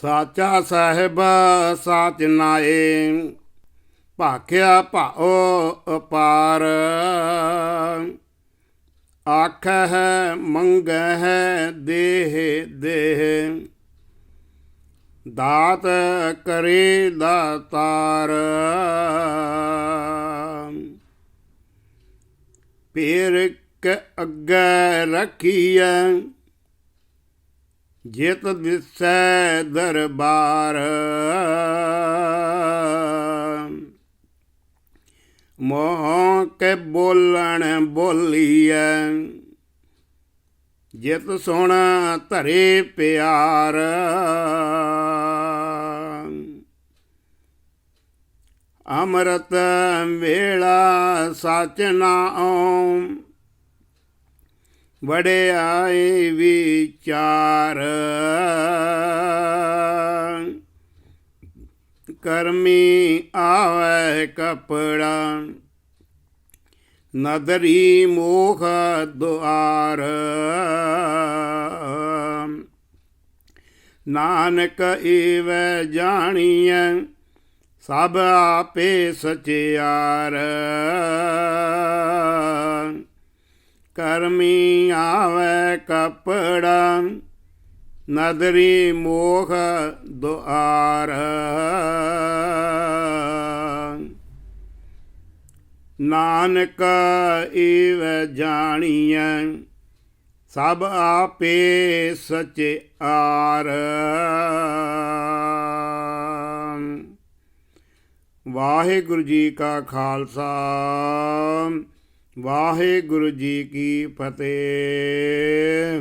ਸਾਚਾ ਸਾਹਿਬ, ਸਾਚ ਨਾਏ ਭਾਖਿਆ ਭਾਓ ਅਪਾਰ। ਆਖ ਹੈ ਮੰਗ ਹੈ ਦੇਹ ਦੇਹ। ਦਾਤ ਕਰੇ ਦਾਤਾਰ ਪੇਰ ਕ ਅੱਗੇ ਰੱਖੀਐ ਜਿਤ ਦਿਸੈ ਦਰਬਾਰ। ਮੋਹ ਕੇ ਬੋਲਣ ਬੋਲੀਐ, ਜਿਤ ਸੁਣ ਧਰੇ ਪਿਆਰ। ਅੰਮ੍ਰਿਤ ਵੇਲਾ ਸਚ ਨਾਉ ਵਡਿਆਈ ਵਿਚਾਰ। ਕਰਮੀ ਆਵੇ ਕਪੜਾ ਨਦਰੀ ਮੋਖ ਦੁਆਰ। ਨਾਨਕ ਏਵੈ ਜਾਣੀਐ ਸਭ ਆਪੇ ਸਚਿਆਰ। ਕਰਮੀ ਆਵੇ ਕਪੜਾ, ਨਦਰੀ ਮੋਖ ਦੁਆਰ। ਨਾਨਕ ਏਵ ਜਾਣੀਐ, ਸਭ ਆਪੇ ਸਚਿਆਰ ਵਾਹਿਗੁਰੂ ਜੀ ਕਾ ਖਾਲਸਾ ਵਾਹਿਗੁਰੂ ਜੀ ਕੀ ਫਤਿਹ।